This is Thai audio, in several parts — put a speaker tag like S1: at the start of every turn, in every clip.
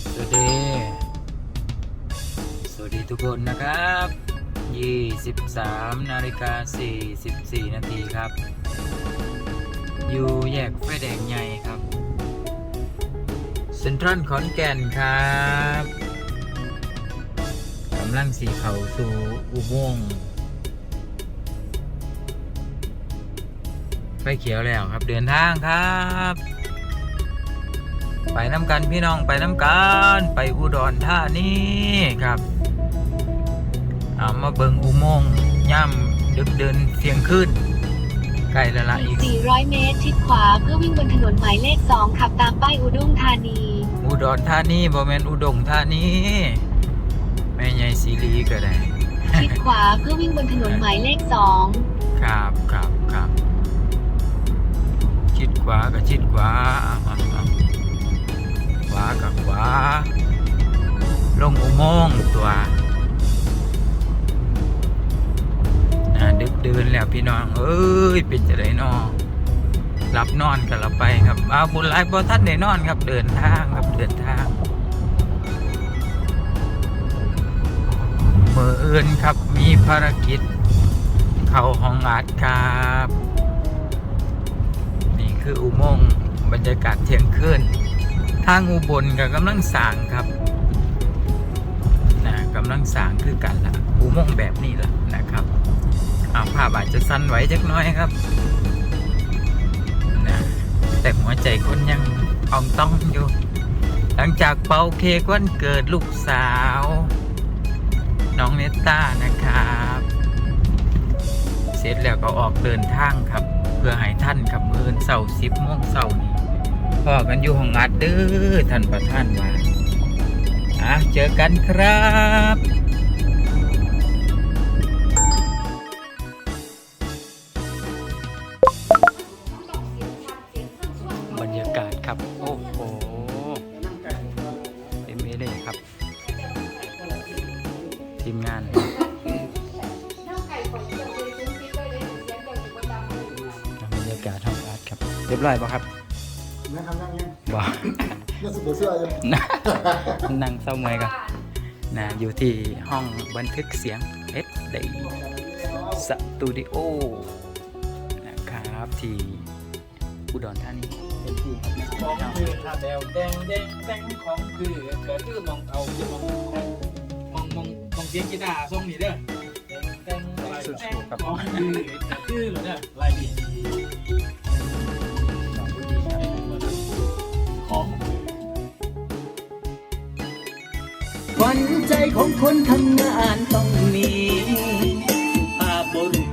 S1: สวัสดี สวัสดีทุกคนนะครับ 23นาฬิกา44 นาทีครับ อยู่แยกไฟแดงใหญ่ครับ เซ็นทรัลขอนแก่นครับกำลังสีเขาสู่อุโมงค์ไฟเขียวแล้วครับเดินทางครับ ไปน้ำกันพี่น้องไปน้ำกันไปอุดรธานีครับเอามาเบิงอุโมงค์ย่ำดึกเดินเสียงขึ้นใกล้และละอีก
S2: 400 เมตร ชิดขวาเพื่อวิ่งบนถนนหมายเลข 2 ขับตามป้ายอุด้งธานี
S1: อุดรธานีบ่แมนอุดงธานีแม่ใหญ่สีรีก็ได้
S2: ชิดขวาเพื่อวิ่งบนถนนหมายเลข
S1: ครับครับครับ ชิดขวากับชิดขวาอะอะอะข วากับขวา ลงอุโมงค์ตัวน่าดึกเดินแล้วพี่น้อง เอ้ยเป็นจะได้นอนรับนอนกันละไปครับเอาบุญหลายบ่ท่านได้นอนครับ เดินทางครับเดินทางเมื่ออื่นครับมีภารกิจ เข้าห้องอัดครับ นี่คืออุโมงค์บรรยากาศเที่ยงคืน ทางอุบลกับกำลังสางครับนะกำลังสางคือกันละอุโมงค์แบบนี้ละนะครับอาภาพอาจจะสั้นไหวจักน้อยครับนะแต่หัวใจคนยังอ่องต้องอยู่ หลังจากเป่าเค้กวันเกิดลูกสาว น้องเนตต้านะครับ เสร็จแล้วก็ออกเดินทางครับ เพื่อให้ท่านครับเอินเสาร์สิบโมงเสานี้ พอกันอยู่ห้องอัดเด้อท่านประธานว่าอะเจอกันครับบรรยากาศครับ โอ้โหเต็มเอเลยครับ ทีมงานบรรยากาศห้องอัดครับ เรียบร้อยป่ะครับ
S3: นั่งยัง
S1: บ่
S3: น่าสะดวกเสื้ออยู่
S1: นั่งเศร้าเมอยกันนะอยู่ที่ห้องบันทึกเสียงเอสดสตูดิโอนะครับที่อุดรธานีเป็นที่ครับนะ
S4: ของคือถ้าแดวแดงแดงแดงของคือก็คือมองเอาจะมองมองมองมองเสียงกีตาร์ทรงนี้เด้อแดงแดงแดงของคือก็คือเหรอเด้อลายดี
S5: วัญใจของคนทำงานต้องมีภาพบรุษ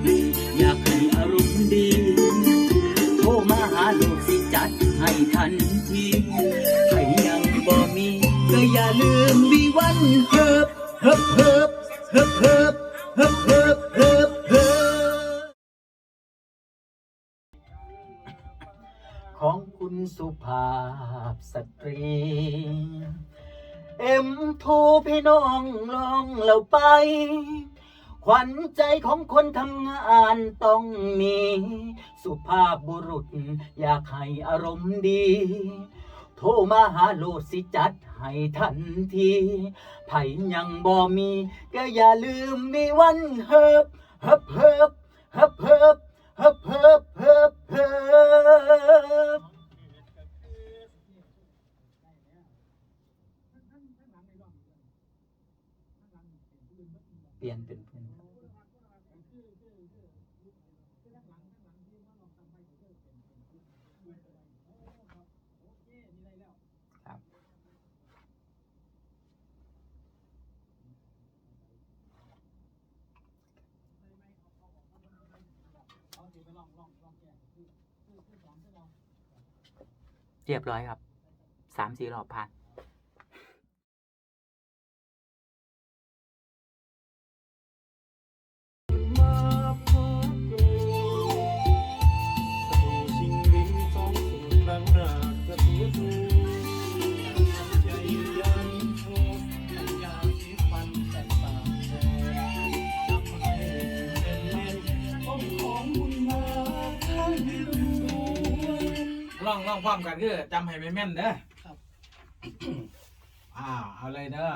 S5: อยากให้อารมณ์ดี โทรมาหาลูกสิจัดให้ทันทีใครยังบ่มี ก็อย่าลืมวีวันเฮิบเฮิบเฮิบเฮิบเฮิบเฮิบเฮิบเฮิบเฮิบของคุณสุภาพสตรี เอ็มทูพี่น้องลองเราไป ขวัญใจของคนทำงานต้องมี สุภาพบุรุษ อยากให้อารมณ์ดี โทรมาหาโลดสิจัดให้ทันทีไผ่ยังบ่มี ก็อย่าลืมมีวันเฮิบเฮิบเฮิบเฮิบเฮิบเฮิบ เรียบร้อยครับสามสี่รอบผ่าน
S4: ล่องล่องความกันคือจำให้แม่นเด้อครับ
S6: อ้าวเอาเลยเด้อ